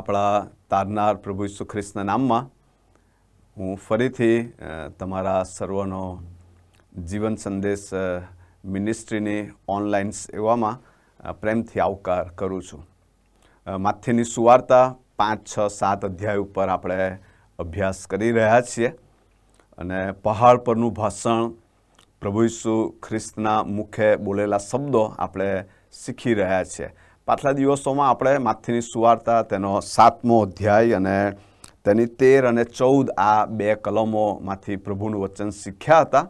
આપણા તારનાર પ્રભુ ઈસુ ખ્રિસ્તના નામમાં હું ફરીથી તમારા સર્વનો જીવન સંદેશ મિનિસ્ટ્રીની ઓનલાઈન સેવામાં પ્રેમથી આવકાર કરું છું. માથેની સુવાર્તા પાંચ, છ, સાત અધ્યાય ઉપર આપણે અભ્યાસ કરી રહ્યા છીએ અને પહાડ પરનું ભાષણ પ્રભુ ઈસુ ખ્રિસ્તના મુખે બોલેલા શબ્દો આપણે શીખી રહ્યા છીએ. પાછલા દિવસોમાં આપણે માથીની સુવાર્તા, તેનો સાતમો અધ્યાય અને તેની તેર અને ચૌદ આ બે કલમોમાંથી પ્રભુનું વચન શીખ્યા હતા.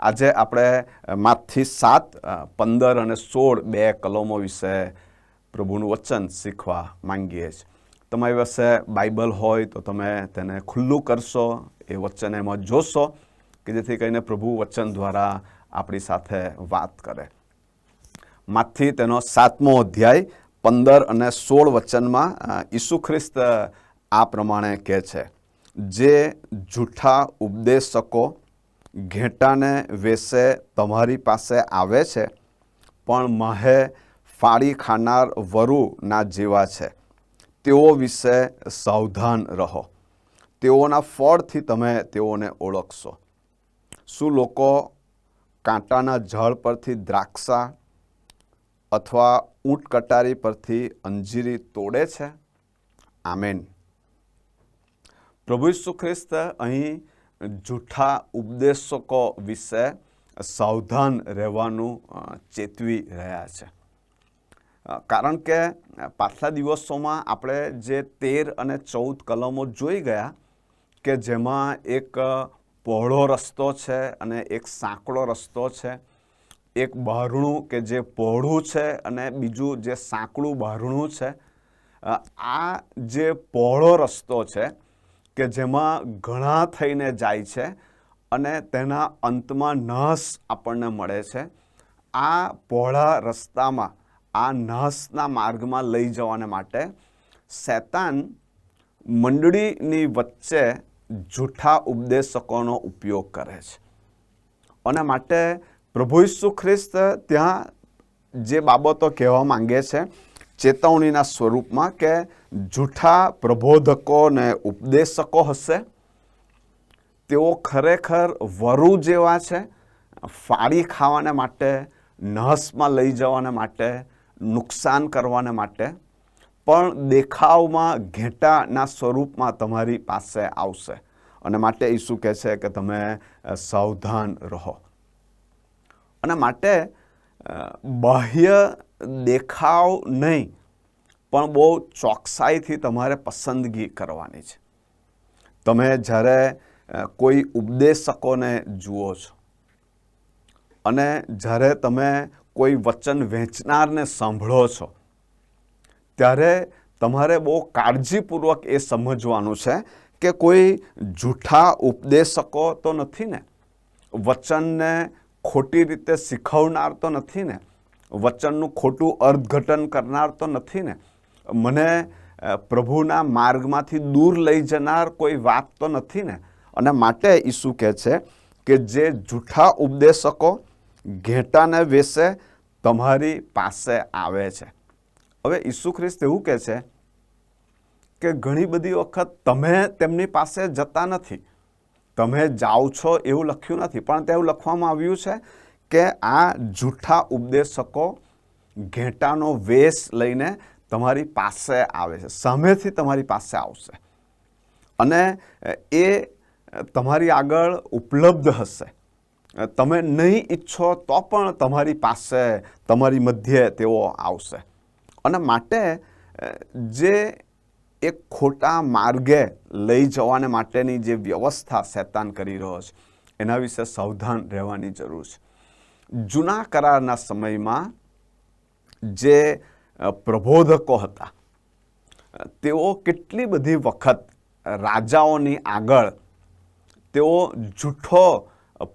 આજે આપણે માથી સાત પંદર અને સોળ બે કલમો વિશે પ્રભુનું વચન શીખવા માંગીએ છીએ. તમારી પાસે બાઇબલ હોય તો તમે તેને ખુલ્લું કરશો, એ વચન એમાં જોશો કે જેથી કરીને પ્રભુ વચન દ્વારા આપણી સાથે વાત કરે. માંથી તેનો સાતમો અધ્યાય પંદર અને સોળ વચનમાં ઈસુ ખ્રિસ્ત આ પ્રમાણે કહે છે, જે જૂઠા ઉપદેશકો ઘેટાને વેસે તમારી પાસે આવે છે, પણ મહે ફાળી ખાનાર વરુના જેવા છે. તેઓ વિશે સાવધાન રહો. તેઓના ફળથી તમે તેઓને ઓળખશો. શું લોકો કાંટાના ઝાડ પરથી દ્રાક્ષા અથવા ઊંટ કટારી પરથી અંજીરી તોડે છે? આમેન. પ્રભુ ઈસુ ખ્રિસ્ત અહીં જૂઠા ઉપદેશકો વિશે સાવધાન રહેવાનું ચેતવી રહ્યા છે. કારણ કે પાછલા દિવસોમાં આપણે જે તેર અને ચૌદ કલમો જોઈ ગયા કે જેમાં એક પહોળો રસ્તો છે અને એક સાંકડો રસ્તો છે. એક બહારણું કે જે પહોળું છે અને બીજું જે સાંકડું બહારણું છે આ જે પહોળો રસ્તો છે કે જેમાં ઘણા થઈને જાય છે અને તેના અંતમાં નસ આપણને મળે છે, આ પહોળા રસ્તામાં, આ નસના માર્ગમાં લઈ જવાને માટે શેતાન મંડળીની વચ્ચે જૂઠા ઉપદેશકોનો ઉપયોગ કરે છે. અને માટે પ્રભુ ઈસુ ખ્રિસ્ત ત્યાં જે બાબતો કહેવા માંગે છે, ચેતવણીના સ્વરૂપમાં કે જૂઠા પ્રબોધકો ને ઉપદેશકો હશે, તેઓ ખરેખર વરુ જેવા છે ફાડી ખાવાને માટે, નહસમાં લઈ જવાને માટે, નુકસાન કરવાને માટે, પણ દેખાવમાં ઘેટાના સ્વરૂપમાં તમારી પાસે આવશે. અને માટે ઈસુ કહે છે કે તમે સાવધાન રહો. અને માટે બાહ્ય દેખાવ નહીં, પણ બહુ ચોકસાઈથી તમારે પસંદગી કરવાની છે. તમે જ્યારે કોઈ ઉપદેશકોને જુઓ છો, અને જ્યારે તમે કોઈ વચન વહેંચનારને સાંભળો છો, ત્યારે તમારે બહુ કાળજીપૂર્વક એ સમજવાનું છે કે કોઈ જૂઠા ઉપદેશકો તો નથી ને? વચનને ખોટી રીતે શીખવનાર તો નથી ને, વચનનું ખોટું અર્થઘટન કરનાર તો નથી ને, મને પ્રભુના માર્ગમાંથી દૂર લઈ જનાર કોઈ વાત તો નથી ને. અને માટે ઈસુ કહે છે કે જે જૂઠા ઉપદેશકો ઘેટાને વેસે તમારી પાસે આવે છે. હવે ઈસુ ખ્રિસ્ત એવું કહે છે કે ઘણી બધી વખત તમે તેમની પાસે જતા નથી. તમે જાઓ છો એવું લખ્યું નથી, પણ તેવું લખવામાં આવ્યું છે કે આ જૂઠા ઉપદેશકો ઘેટાનો વેશ લઈને તમારી પાસે આવે છે, સામેથી તમારી પાસે આવશે. અને એ તમારી આગળ ઉપલબ્ધ હશે. તમે નહીં ઈચ્છો તો પણ તમારી પાસે, તમારી મધ્યે તેઓ આવશે. અને માટે જે એક ખોટા માર્ગે લઈ જવાને માટેની જે વ્યવસ્થા શેતાન કરી રહ્યો છે, એના વિશે સાવધાન રહેવાની જરૂર છે. જૂના કરારના સમયમાં જે પ્રબોધકો હતા, તેઓ કેટલી બધી વખત રાજાઓની આગળ તેઓ જૂઠો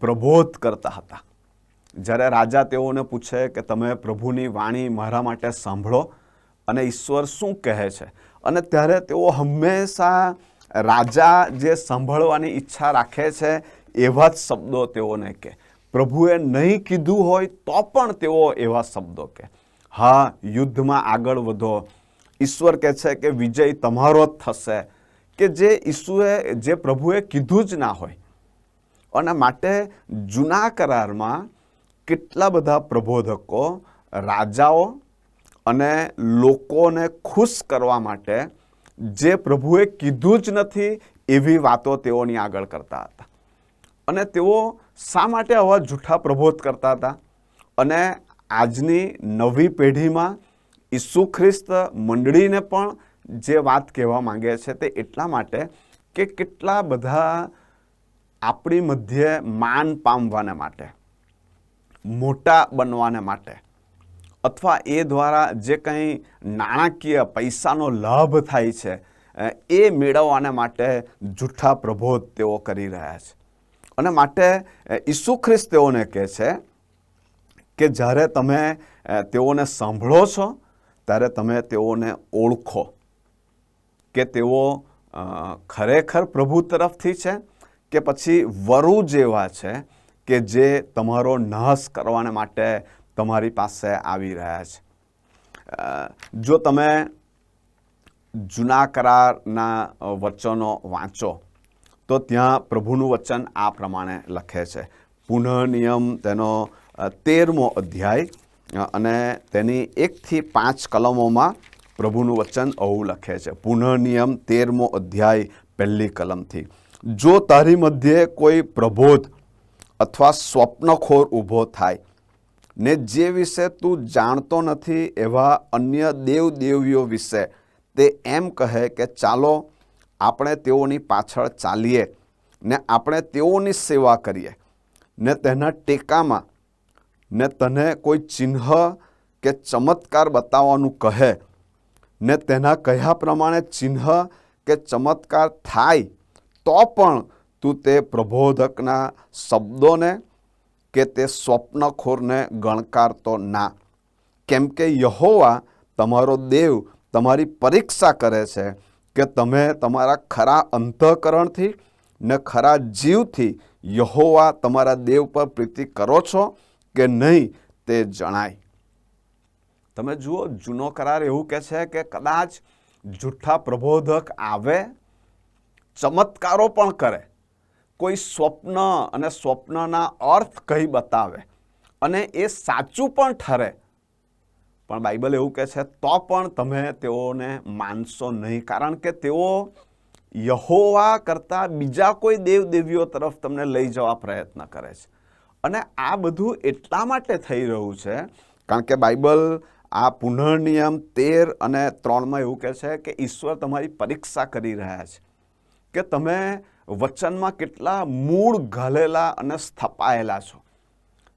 પ્રબોધ કરતા હતા. જ્યારે રાજા તેઓને પૂછે કે તમે પ્રભુની વાણી મારા માટે સાંભળો અને ઈશ્વર શું કહે છે? અને ત્યારે તેઓ હંમેશા રાજા જે સાંભળવાની ઈચ્છા રાખે છે, એવા જ શબ્દો તેઓને કહે. પ્રભુએ નહીં કીધું હોય તો પણ તેઓ એવા શબ્દો કહે. હા, યુદ્ધમાં આગળ વધો. ઈશ્વર કહે છે કે વિજય તમારો જ થશે. કે જે ઈસુએ જે પ્રભુએ કીધું જ ના હોય. અને માટે જૂના કરારમાં કેટલા બધા પ્રબોધકો, રાજાઓ અને લોકોને ખુશ કરવા માટે જે પ્રભુએ કીધું જ નથી એવી વાતો તેઓની આગળ કરતા હતા. અને તેઓ શા માટે આવા જૂઠા પ્રબોધ કરતા હતા? અને આજની નવી પેઢીમાં ઈસુ ખ્રિસ્ત મંડળીને પણ જે વાત કહેવા માંગે છે તે એટલા માટે કે કેટલા બધા આપણી મધ્યે માન પામવાને માટે, મોટા બનવાને માટે અથવા એ દ્વારા જે કંઈ નાણાકીય પૈસાનો લાભ થાય છે એ મેળવવાને માટે જૂઠા પ્રબોધ તેઓ કરી રહ્યા છે. અને માટે ઈસુ ખ્રિસ્ત તેઓને કહે છે કે જ્યારે તમે તેઓને સાંભળો છો, ત્યારે તમે તેઓને ઓળખો કે તેઓ ખરેખર પ્રભુ તરફથી છે કે પછી વરુ જેવા છે કે જે તમારો નાશ કરવાને માટે તમારી પાસે આવી રહ્યા છે. જો તમે જૂના કરારના વચનો વાંચો, તો ત્યાં પ્રભુનું વચન આ પ્રમાણે લખે છે. પુનઃ નિયમ તેનો તેરમો અધ્યાય અને તેની એકથી પાંચ કલમોમાં પ્રભુનું વચન આવું લખે છે. પુનઃ નિયમ તેરમો અધ્યાય પહેલી કલમથી. જો તારી મધ્યે કોઈ પ્રબોધ અથવા સ્વપ્નખોર ઊભો થાય ને જે વિશે તું જાણતો નથી એવા અન્ય દેવ દેવીઓ વિશે, તે એમ કહે કે ચાલો, આપણે તેઓની પાછળ ચાલીએ ને આપણે તેઓની સેવા કરીએ. ને તેના ટેકામાં, ને તને કોઈ ચિહ્ન કે ચમત્કાર બતાવવાનું કહે, ને તેના કહ્યા પ્રમાણે ચિહ્ન કે ચમત્કાર થાય, તો પણ તું તે પ્રબોધકના શબ્દોને કે તે સ્વપ્નખોરને ગણકારતો ના. કેમ કે યહોવા તમારો દેવ તમારી પરીક્ષા કરે છે કે તમે તમારા ખરા અંતઃકરણથી ને ખરા જીવથી યહોવા તમારા દેવ પર પ્રીતિ કરો છો કે નહીં તે જણાય. તમે જુઓ, જૂનો કરાર એવું કહે છે કે કદાચ જૂઠા પ્રબોધક આવે, ચમત્કારો પણ કરે. કોઈ સ્વપ્ન અને સ્વપ્નના અર્થ કહી બતાવે અને એ સાચું પણ ઠરે. પણ બાઇબલ એવું કહે છે, તો પણ તમે તેઓને માનશો નહીં. કારણ કે તેઓ યહોવા કરતાં બીજા કોઈ દેવ દેવીઓ તરફ તમને લઈ જવા પ્રયત્ન કરે છે. અને આ બધું એટલા માટે થઈ રહ્યું છે, કારણ કે બાઇબલ આ પુનઃનિયમ તેર અને ત્રણમાં એવું કહે છે કે ઈશ્વર તમારી પરીક્ષા કરી રહ્યા છે. કે તમે વચનમાં કેટલા મૂળ ઘાલેલા અને સ્થપાયેલા છો?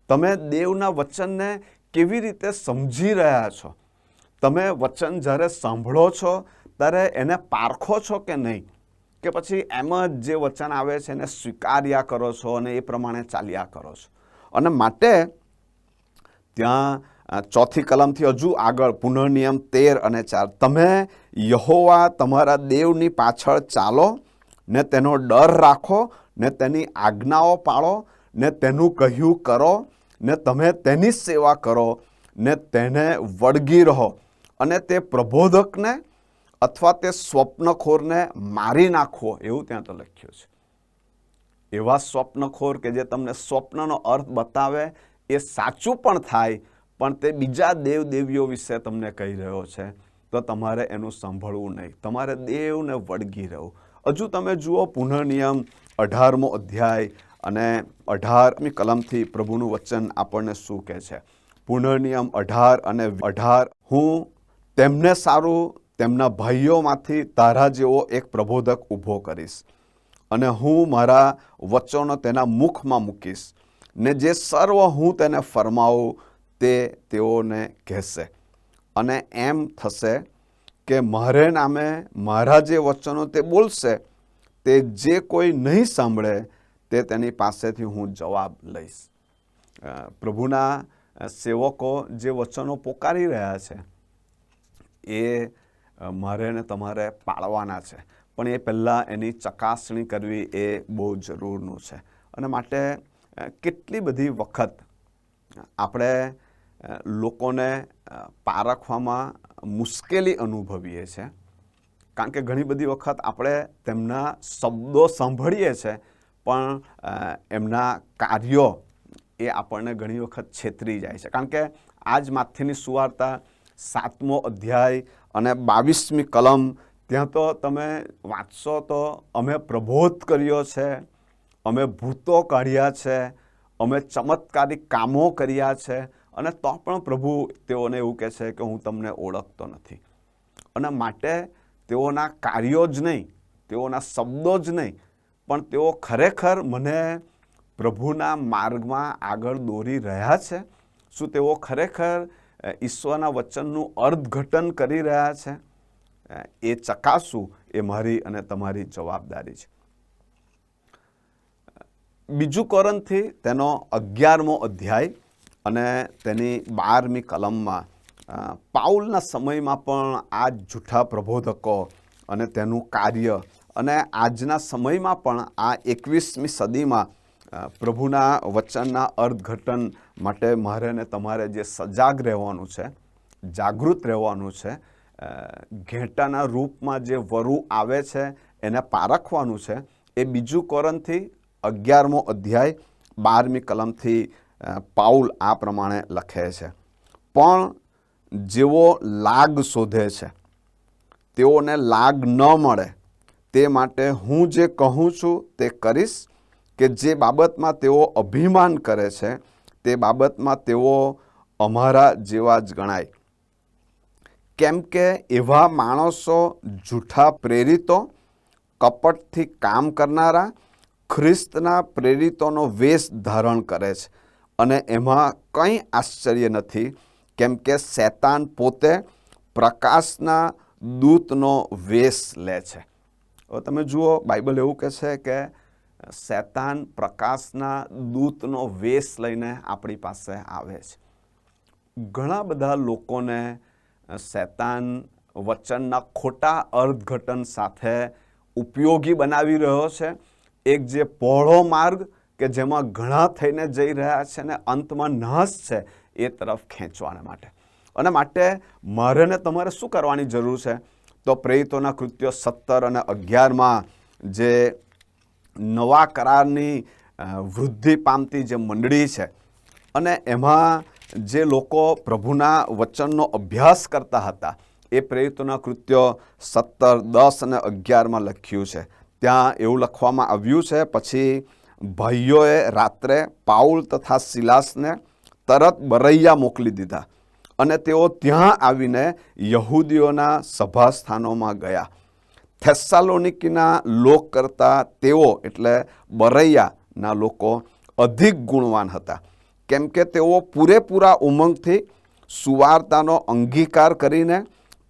તમે દેવના વચનને કેવી રીતે સમજી રહ્યા છો? તમે વચન જ્યારે સાંભળો છો, ત્યારે એને પારખો છો કે નહીં? કે પછી એમ જ જે વચન આવે છે એને સ્વીકાર્યા કરો છો અને એ પ્રમાણે ચાલ્યા કરો છો? અને માટે ત્યાં ચોથી કલમથી હજુ આગળ પુનઃનિયમ તેર અને ચાર. તમે યહોવા તમારા દેવની પાછળ ચાલો ને તેનો ડર રાખો, ને તેની આજ્ઞાઓ પાળો, ને તેનું કહ્યું કરો, ને તમે તેની સેવા કરો, ને તેને વળગી રહો. અને તે પ્રબોધકને અથવા તે સ્વપ્નખોરને મારી નાખવો, એવું ત્યાં તો લખ્યું છે. એવા સ્વપ્નખોર કે જે તમને સ્વપ્નનો અર્થ બતાવે, એ સાચું પણ થાય, પણ તે બીજા દેવ દેવીઓ વિશે તમને કહી રહ્યો છે, તો તમારે એનું સાંભળવું નહીં. તમારે દેવને વળગી રહેવું. હજુ તમે જુઓ પુનઃનિયમ, અઢારમો અધ્યાય અને અઢારમી કલમથી પ્રભુનું વચન આપણને શું કહે છે? પુનઃનિયમ, અઢાર અને અઢાર, હું તેમને સારું, તેમના ભાઈઓમાંથી તારા જેવો એક પ્રબોધક ઊભો કરીશ અને હું મારા વચનો તેના મુખમાં મૂકીશ. ને જે સર્વ હું તેને ફરમાવું, તે તેઓને કહેશે અને એમ થશે કે મારે નામે મારા જે વચનો તે બોલશે, તે જે કોઈ નહીં સાંભળે, તે તેની પાસેથી હું જવાબ લઈશ. પ્રભુના સેવકો જે વચનો પોકારી રહ્યા છે, એ મારે ને તમારે પાળવાના છે. પણ એ પહેલાં એની ચકાસણી કરવી એ બહુ જરૂરનું છે. અને માટે કેટલી બધી વખત આપણે લોકોને પારખવામાં મુશ્કેલી અનુભવીએ છીએ કારણ કે ઘણી બધી વખત આપણે તેમના શબ્દો સાંભળીએ છીએ પણ એમના કાર્યો એ આપણને ઘણી વખત છેતરી જાય છે. કારણ કે આજ માથેની સુવાર્તા સાતમો અધ્યાય અને બાવીસમી કલમ, ત્યાં તો તમે વાંચશો તો અમે પ્રબોધ કર્યો છે, અમે ભૂતો કાઢ્યા છે, અમે ચમત્કારિક કામો કર્યા છે અને તો પણ પ્રભુ તેઓને એવું કહે છે કે હું તમને ઓળખતો નથી. અને માટે તેઓના કાર્યો જ નહીં, તેઓના શબ્દો જ નહીં, પણ તેઓ ખરેખર મને પ્રભુના માર્ગમાં આગળ દોરી રહ્યા છે. શું તેઓ ખરેખર ઈશ્વરના વચનનું અર્થઘટન કરી રહ્યા છે? એ ચકાસવું એ મારી અને તમારી જવાબદારી છે. બીજું કોરનથી તેનો અગિયારમો અધ્યાય અને તેની બારમી કલમમાં પાઉલના સમયમાં પણ આ જૂઠા પ્રબોધકો અને તેનું કાર્ય અને આજના સમયમાં પણ આ એકવીસમી સદીમાં પ્રભુના વચનના અર્થઘટન માટે મારે ને તમારે જે સજાગ રહેવાનું છે, જાગૃત રહેવાનું છે ઘેટાના રૂપમાં જે વરુ આવે છે એને પારખવાનું છે, એ બીજું કોરનથી અગિયારમો અધ્યાય બારમી કલમથી પાઉલ આ પ્રમાણે લખે છે. પણ જેઓ લાગ શોધે છે, તેઓને લાગ ન મળે, તે માટે હું જે કહું છું તે કરીશ કે જે બાબતમાં તેઓ અભિમાન કરે છે, તે બાબતમાં તેઓ અમારા જેવા જ ગણાય. કેમ કે એવા માણસો જૂઠા પ્રેરિતો, કપટથી કામ કરનારા, ખ્રિસ્તના પ્રેરિતોનો વેશ ધારણ કરે છે. અને એમાં કંઈ આશ્ચર્ય નથી, કેમ કે શેતાન પોતે પ્રકાશના દૂતનો વેશ લે છે. હવે તમે જુઓ, બાઇબલ એવું કહે છે કે શેતાન પ્રકાશના દૂતનો વેશ લઈને આપણી પાસે આવે છે. ઘણા બધા લોકોને શેતાન વચનના ખોટા અર્થઘટન સાથે ઉપયોગી બનાવી રહ્યો છે. એક જે પહોળો માર્ગ કે જેમાં ઘણા થઈને જઈ રહ્યા છે ને અંતમાં નાશ છે એ તરફ ખેંચવાના માટે. અને માટે મારે ને તમારે શું કરવાની જરૂર છે? તો પ્રેરિતોના કૃત્યો સત્તર અને અગિયારમાં જે નવા કરારની વૃદ્ધિ પામતી જે મંડળી છે અને એમાં જે લોકો પ્રભુના વચનનો અભ્યાસ કરતા હતા, એ પ્રેરિતોના કૃત્યો સત્તર, દસ અને અગિયારમાં લખ્યું છે. ત્યાં એવું લખવામાં આવ્યું છે, પછી ભાઈઓએ રાત્રે પાઉલ તથા સિલાસને તરત બરૈયા મોકલી દીધા અને તેઓ ત્યાં આવીને યહૂદીઓના સભાસ્થાનોમાં ગયા. થેસ્સાલોનિકીના લોક કરતાં તેઓ એટલે બરૈયાના લોકો અધિક ગુણવાન હતા. કેમ કે તેઓ પૂરેપૂરા ઉમંગથી સુવાર્તાનો અંગીકાર કરીને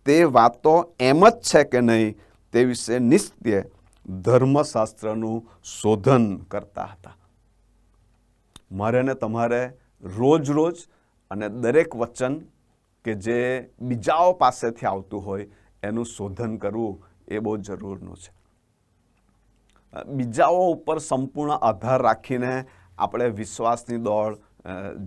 તે વાતો એમ જ છે કે નહીં તે વિશે નિત્ય ધર્મશાસ્ત્રનું શોધન કરતા હતા. મારે ને તમારે રોજ રોજ અને દરેક વચન કે જે બીજાઓ પાસેથી આવતું હોય એનું શોધન કરવું એ બહુ જરૂરનું છે. બીજાઓ ઉપર સંપૂર્ણ આધાર રાખીને આપણે વિશ્વાસની દોડ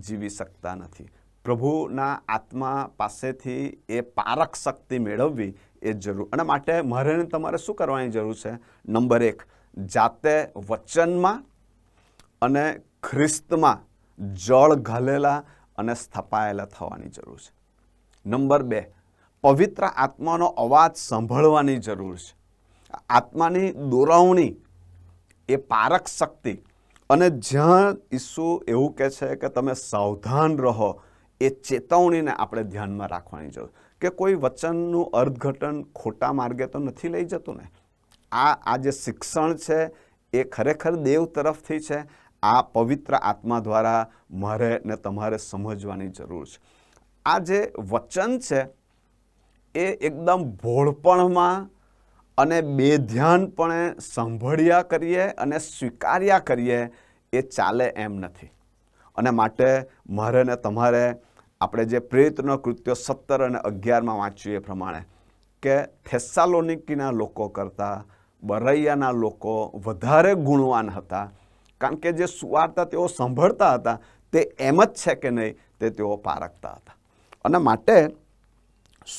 જીવી શકતા નથી. પ્રભુના આત્મા પાસેથી એ પારક શક્તિ મેળવવી એ જરૂર. અને માટે મારે તમારે શું કરવાની જરૂર છે? નંબર એક, જાતે વચનમાં અને ખ્રિસ્તમાં જળ ઘાલેલા અને સ્થપાયેલા થવાની જરૂર છે. નંબર બે, પવિત્ર આત્માનો અવાજ સાંભળવાની જરૂર છે. આત્માની દોરવણી એ પારક શક્તિ. અને જ્યાં ઈસુ એવું કહે છે કે તમે સાવધાન રહો, એ ચેતવણીને આપણે ધ્યાનમાં રાખવાની જરૂર. કે કોઈ વચનનું અર્થઘટન ખોટા માર્ગે તો નથી લઈ જતું ને? આ આ જે શિક્ષણ છે એ ખરેખર દેવ તરફથી છે. આ પવિત્ર આત્મા દ્વારા મારે ને તમારે સમજવાની જરૂર છે. આ જે વચન છે એ એકદમ ભોળપણમાં અને બેધ્યાનપણે સાંભળ્યા કરીએ અને સ્વીકાર્યા કરીએ એ ચાલે એમ નથી. અને માટે મારે ને તમારે આપણે જે પ્રેરિતનો કૃત્યો સત્તર અને અગિયારમાં વાંચ્યું એ પ્રમાણે કે થેસ્સાલોનિકીના લોકો કરતાં, બરૈયાના લોકો વધારે ગુણવાન હતા. કારણ કે જે સુવાર્તા તેઓ સાંભળતા હતા, તે એમ જ છે કે નહીં, તે તેઓ પારખતા હતા. અને માટે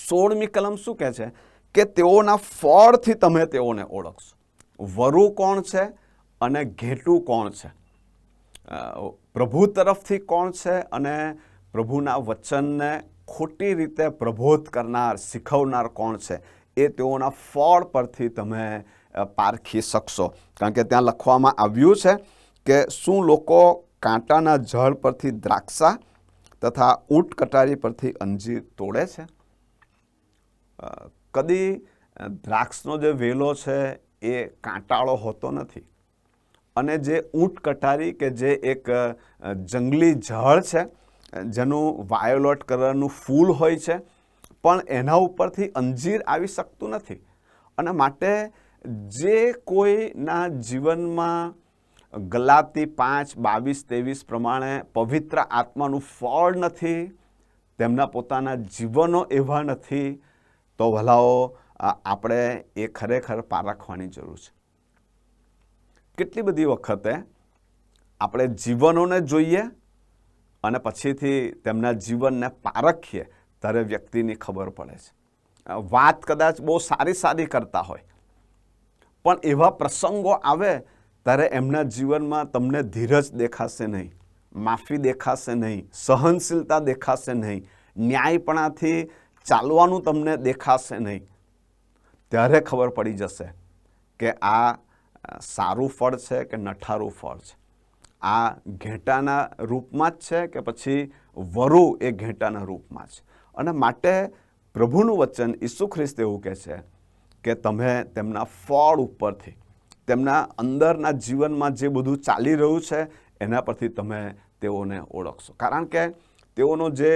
સોળમી કલમ શું કહે છે? કે તેઓના ફળથી તમે તેઓને ઓળખશો. વરુ કોણ છે અને ઘેટું કોણ છે? પ્રભુ તરફથી કોણ છે અને પ્રભુના વચનને ખોટી રીતે પ્રબોધ કરનાર, શીખવનાર કોણ છે? એ તેઓના ફળ પરથી તમે પારખી શકશો. કારણ કે ત્યાં લખવામાં આવ્યું છે કે શું લોકો કાંટાના જળ પરથી દ્રાક્ષા તથા ઊંટ કટારી પરથી અંજીર તોડે છે? કદી દ્રાક્ષનો જે વેલો છે એ કાંટાળો હોતો નથી. અને જે ઊંટ કટારી કે જે એક જંગલી ઝાડ છે જેનું વાયોલેટ કલરનું ફૂલ હોય છે, પણ એના ઉપરથી અંજીર આવી શકતું નથી. અને માટે જે કોઈના જીવનમાં ગલાતી પાંચ, બાવીસ, ત્રેવીસ પ્રમાણે પવિત્ર આત્માનું ફળ નથી, તેમના પોતાના જીવનો એવા નથી, તો ભલાઓ આપણે એ ખરેખર પારખવાની જરૂર છે. કેટલી બધી વખતે આપણે જીવનોને જોઈએ અને પછીથી તેમના જીવનને પારખીએ ત્યારે વ્યક્તિની ખબર પડે છે. વાત કદાચ બહુ સારી સારી કરતા હોય. પણ એવા પ્રસંગો આવે ત્યારે એમના જીવનમાં તમને ધીરજ દેખાશે નહીં, માફી દેખાશે નહીં, સહનશીલતા દેખાશે નહીં, ન્યાયપણાથી ચાલવાનું તમને દેખાશે નહીં. ત્યારે ખબર પડી જશે કે આ સારું ફળ છે કે નઠારું ફળ છે. આ ઘેટાના રૂપમાં જ છે કે પછી વરુ એ ઘેટાના રૂપમાં છે અને માટે પ્રભુનું વચન ઈસુ ખ્રિસ્ત એવું કહે છે કે તમે તેમના ફળ ઉપરથી, તેમના અંદરના જીવનમાં જે બધું ચાલી રહ્યું છે, એના પરથી તમે તેઓને ઓળખશો. કારણ કે તેઓનો જે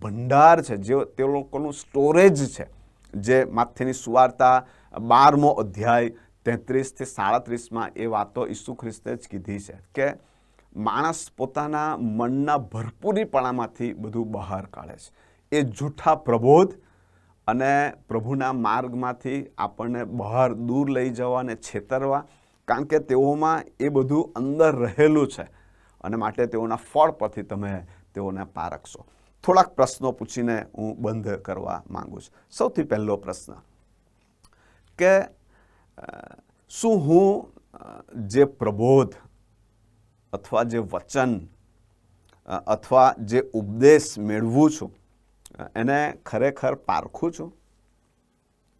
ભંડાર છે, જે તે લોકોનું સ્ટોરેજ છે, જે માથેની સુવાર્તા બારમો અધ્યાય તેત્રીસથી સાડત્રીસમાં એ વાતો ઈસુ ખ્રિસ્તે જ કીધી છે કે માણસ પોતાના મનના ભરપૂરીપણામાંથી બધું બહાર કાઢે છે. એ જૂઠા પ્રબોધ અને પ્રભુના માર્ગમાંથી આપણને બહાર દૂર લઈ જવા અને છેતરવા, કારણ કે તેઓમાં એ બધું અંદર રહેલું છે અને માટે તેઓના ફળ પરથી તમે તેઓને પારખશો. થોડાક પ્રશ્નો પૂછીને હું બંધ કરવા માગું છું. સૌથી પહેલો પ્રશ્ન કે શું હું જે પ્રબોધ અથવા જે વચન અથવા જે ઉપદેશ મેળવું છું એને ખરેખર પારખું છું?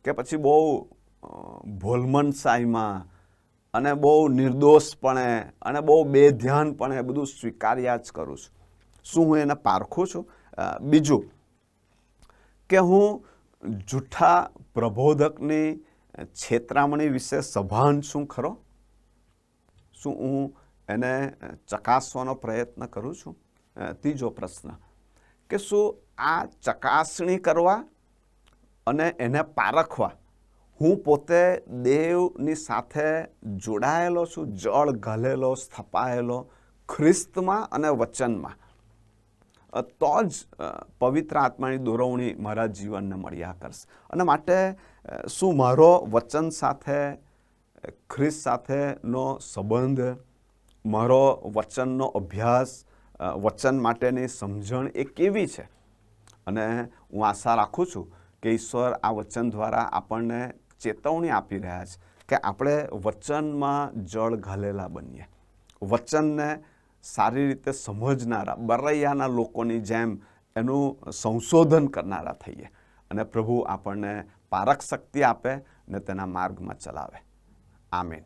કે પછી બહુ ભોલમનસાઈમાં અને બહુ નિર્દોષપણે અને બહુ બેધ્યાનપણે બધું સ્વીકાર્યા જ કરું છું? શું હું એને પારખું છું? બીજું, કે હું જૂઠા પ્રબોધકની છેતરામણી વિશે સભાન છું ખરો? શું હું એને ચકાસવાનો પ્રયત્ન કરું છું. ત્રીજો પ્રશ્ન કે શું આ ચકાસણી કરવા અને એને પારખવા હું પોતે દેવની સાથે જોડાયેલો છું, જળ ઘાલેલો, સ્થપાયેલો, ખ્રિસ્તમાં અને વચનમાં. તો જ પવિત્ર આત્માની દોરવણી મારા જીવનને મળ્યા કરશે અને માટે શું મારો વચન સાથે ખ્રિસ્ત સાથેનો સંબંધ મારો વચનનો અભ્યાસ વચન માટેની સમજણ એ કેવી છે? અને હું આશા રાખું છું કે ઈશ્વર આ વચન દ્વારા આપણને ચેતવણી આપી રહ્યા છે કે આપણે વચનમાં જળ ઘાલેલા બનીએ. વચનને સારી રીતે સમજનારા, બરૈયાના લોકોની જેમ એનું સંશોધન કરનારા થઈએ અને પ્રભુ આપણને પારક શક્તિ આપે ને તેના માર્ગમાં ચલાવે. આમીન.